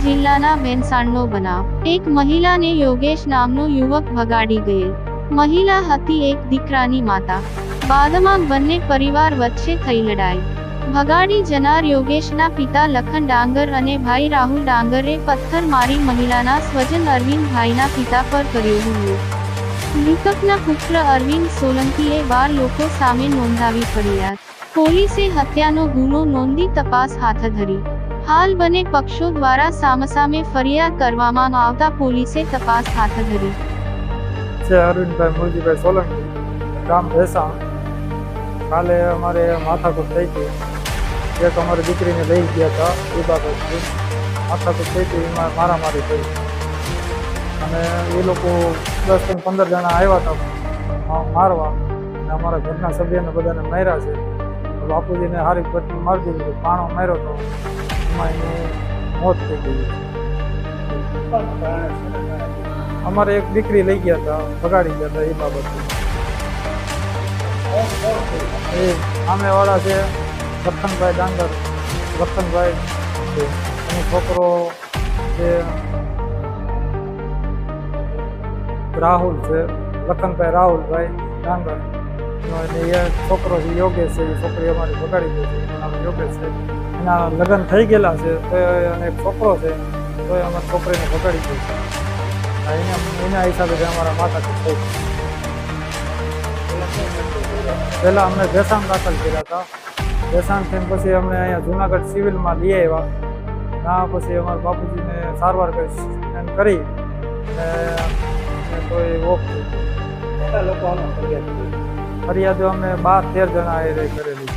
મહિલાના ભેંસાણનો બનાવ. એક મહિલાને યોગેશ નામનો યુવક ભગાડી ગયેલ મહિલા હતી એક દીકરાની માતા. બાદમાં બંને પરિવાર વચ્ચે થઈ લડાઈ. ભગાડી જનાર યોગેશના પિતા લખન ડાંગર અને ભાઈ રાહુલ ડાંગરે પથ્થર મારી મહિલાના સ્વજન અરવિંદ ભાઈના પિતા પર કર્યો હુમલો. મૃતકના પુત્ર અરવિંદ સોલંકીએ બાર લોકો સામે નોંધાવી ફરિયાદ. પોલીસે હત્યાનો ગુનો નોંધી તપાસ હાથ ધરી. હાલ બંને પક્ષો દ્વારા સામસામે ફરિયાદ કરવામાં આવતા પોલીસે તપાસ હાથ ધરી. છે અરવિંદભાઈ મુરજીભાઈ સોલંકી ગામ ભેસાણ, કાલે અમારે માથાકૂટ થઈ હતી એક અમારી દીકરીને લઈ ગયા હતા એ બાબતથી માથાકૂટ થઈ હતી એમાં મારામારી થઈ. અને એ લોકો દસથી પંદર જણા આવ્યા હતા મારવા. અને અમારા ઘરના સભ્યને બધાને માર્યા છે. બાપુજીને હારી પટની મારી દીધી પાણો માર્યો હતો એમાં એનું મોત થઈ ગયું અમારે એક દીકરી લઈ ગયા હતા બગાડી ગયા હતા એ બાબતે એ સામેવાળા છે લખનભાઈ ડાંગર લખનભાઈ છે એનો છોકરો છે રાહુલ છે લખનભાઈ રાહુલભાઈ ડાંગર એનો અને એ છોકરો છે યોગેશ છે એ છોકરી અમારી બગાડી ગઈ છે એનું નામ યોગેશ છે એના લગ્ન થઈ ગયેલા છે તો અને એક છોકરો છે તો એ અમારી છોકરીને બગાડી ગઈ છે. એના એના હિસાબે અમારા માતા થઈ પહેલાં અમને ભેસાણ દાખલ કર્યા હતા. ભેસાણ થઈને પછી અમને અહીંયા જુનાગઢ સિવિલમાં લઈ આવ્યા. ના પછી અમારા બાપુજીને સારવાર કરી કરી અને કોઈ ઓફ ગયું. ફરિયાદો અમે બાર તેર જણા એ કરેલી